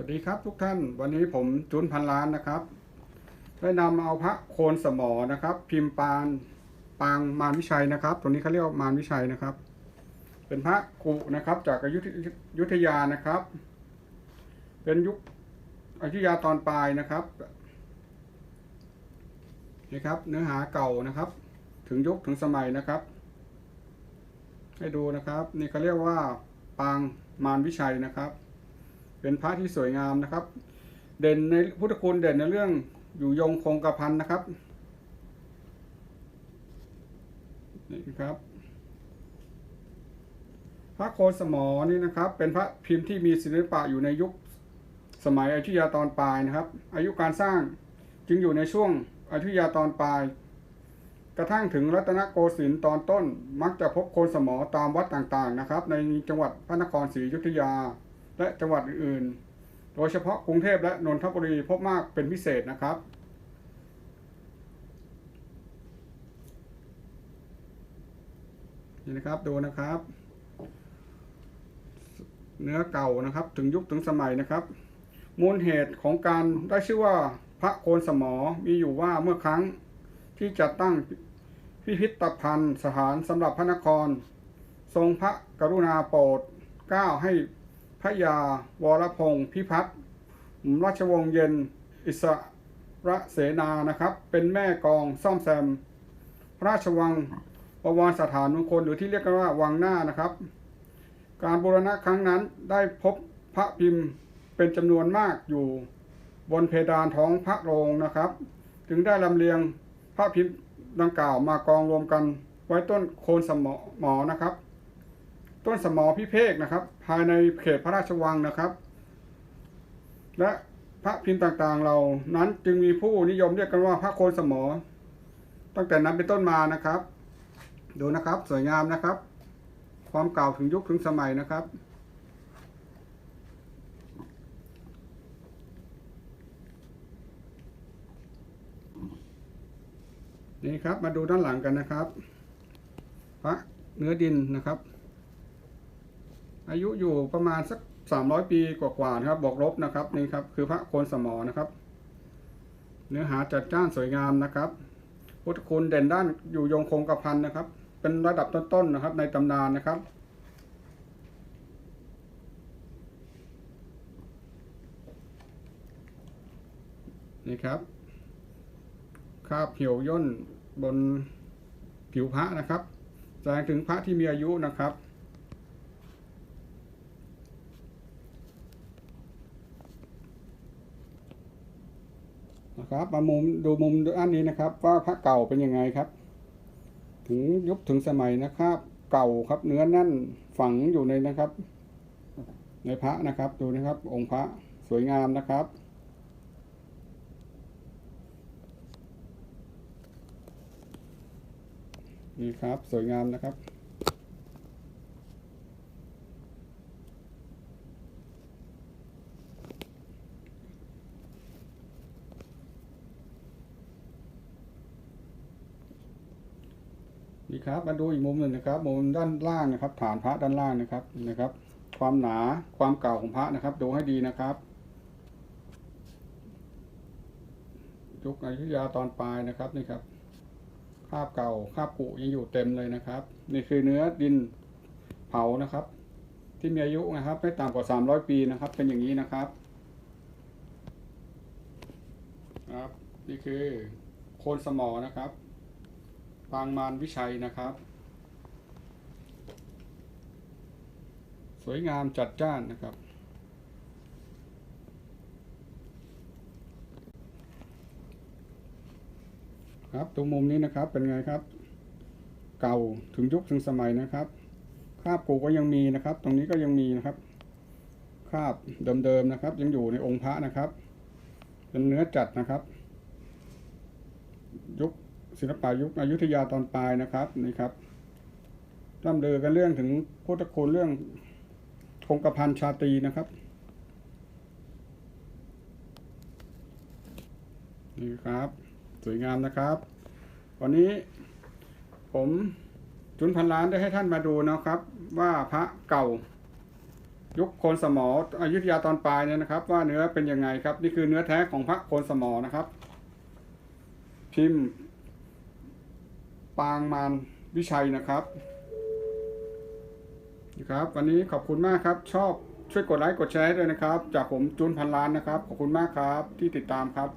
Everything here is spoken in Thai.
วัสดีครับทุกท่านวันนี้ผมจุนพันล้านนะครับได้นำเอาพระโคนสมอนะครับ พิมพ์ปานปางมารวิชัยนะครับ ตัวนี้เขาเรียกว่ามารวิชัยนะครับ เป็นพระกุนะครับ จากอยุธอยุธยานะครับ เป็นยุคอยุธยาตอนปลายนะครับนี่ครับ เนื้อหาเก่านะครับ ถึงยุคถึงสมัยนะครับ ให้ดูนะครับ นี่เขาเรียกว่าปางมารวิชัยนะครับ เป็นพระที่สวยงามนะครับ เด่นในพุทธคุณเด่นในเรื่องอยู่ยงคงกระพันนะครับนี่ครับ พระโคสมอนี่นะครับ เป็นพระพิมพ์ที่มีศิลปะอยู่ในยุคสมัยอยุธยาตอนปลายนะครับ อายุการสร้างจึงอยู่ในช่วงอยุธยาตอนปลาย กระทั่งถึงรัตนโกสินทร์ตอนต้นมักจะพบโคนสมอตามวัดต่างๆนะครับ ในจังหวัดพระนครศรีอยุธยา และจังหวัดอื่นๆ โดยเฉพาะกรุงเทพและนนทบุรีพบมากเป็นพิเศษนะครับ นี่นะครับดูนะครับ เนื้อเก่านะครับถึงยุคถึงสมัยนะครับ มูลเหตุของการได้ชื่อว่าพระโคนสมอมีอยู่ว่าเมื่อครั้งที่จัดตั้งพิพิธภัณฑ์สถานสำหรับพระนคร ทรงพระกรุณาโปรดเกล้าให้ พระยาวรพงศ์พิพัฒน์ราชวงศ์เย็นอิสระเสนานะครับ เป็นแม่กองซ่อมแซม พระราชวังบวรสถานมงคลหรือที่เรียกกันว่าวังหน้านะครับ การบูรณะครั้งนั้นได้พบพระพิมพ์เป็นจำนวนมากอยู่บนเพดานท้องพระโรงนะครับ จึงได้ลำเลียงพระพิมพ์ดังกล่าวมากองรวมกันไว้ต้นโคนสมอหมอนะครับ ต้นสมอพิเภกนะครับ ภายในเขตพระราชวังนะครับ และพระพิมพ์ต่างๆเรานั้นจึงมีผู้นิยมเรียกกันว่าพระโคนสมอ ตั้งแต่นั้นเป็นต้นมานะครับ ดูนะครับสวยงามนะครับ ความเก่าถึงยุคถึงสมัยนะครับนี่ครับมาดูด้านหลังกันนะครับ พระเนื้อดินนะครับ อายุอยู่ประมาณสักสามร้อยปีกว่าๆนะครับบวกลบนะครับนี่ครับคือพระโคนสมอนะครับ เนื้อหาจัดจ้านสวยงามนะครับพุทธคุณเด่นด้านอยู่ยงคงกระพันนะครับ เป็นระดับต้นๆนะครับ ในตำนานนะครับนี่ครับคาบเหี่ยวย่นบนผิวพระนะครับแสดงถึงพระที่มีอายุนะครับ นะครับมามุมดูมุมด้านนี้นะครับ ว่าพระเก่าเป็นยังไงครับ ถึงยุคถึงสมัยนะครับ เก่าครับเนื้อแน่นฝังอยู่ในนะครับ ในพระนะครับดูนะครับ องค์พระสวยงามนะครับนี่ครับ สวยงามนะครับ นี่ครับ มาดูอีกมุมหนึ่งนะครับ มุมด้านล่างนะครับ ฐานพระด้านล่างนะครับนะครับ ความหนาความเก่าของพระนะครับ ดูให้ดีนะครับยุคอยุธยาตอนปลายนะครับนี่ครับคราบเก่าคราบผุยังอยู่เต็มเลยนะครับ นี่คือเนื้อดินเผานะครับ ที่มีอายุนะครับ ไม่ต่ำกว่า 300 ปีนะครับ เป็นอย่างนี้นะครับ ครับ นี่คือโคนสมอนะครับ ปางมารวิชัยนะครับ สวยงามจัดจ้านนะครับ ครับตรงมุมนี้นะครับเป็นไงครับ เก่าถึงยุคถึงสมัยนะครับ คราบกูก็ยังมีนะครับ ตรงนี้ก็ยังมีนะครับ คราบเดิมๆนะครับ ยังอยู่ในองค์พระนะครับ เป็นเนื้อจัดนะครับ ยุค ศิลปะยุคอยุธยาตอนปลายนะครับนี่ครับร่ำเลือกันเรื่องถึงพุทธคุณเรื่องคงกระพันชาตีนะครับนี่ครับ สวยงามนะครับ วันนี้ผมจุนพันล้านได้ให้ท่านมาดูนะครับ ว่าพระเก่า ยุคโคนสมออยุธยาตอนปลายเนี่ยนะครับ ว่าเนื้อเป็นยังไงครับ นี่คือเนื้อแท้ของพระโคนสมอนะครับ พิมพ์ ปางมารวิชัยนะครับนะครับ วันนี้ขอบคุณมากครับ ชอบช่วยกดไลค์กดแชร์ด้วยนะครับ จากผมจุนพันล้านนะครับ ขอบคุณมากครับที่ติดตามครับ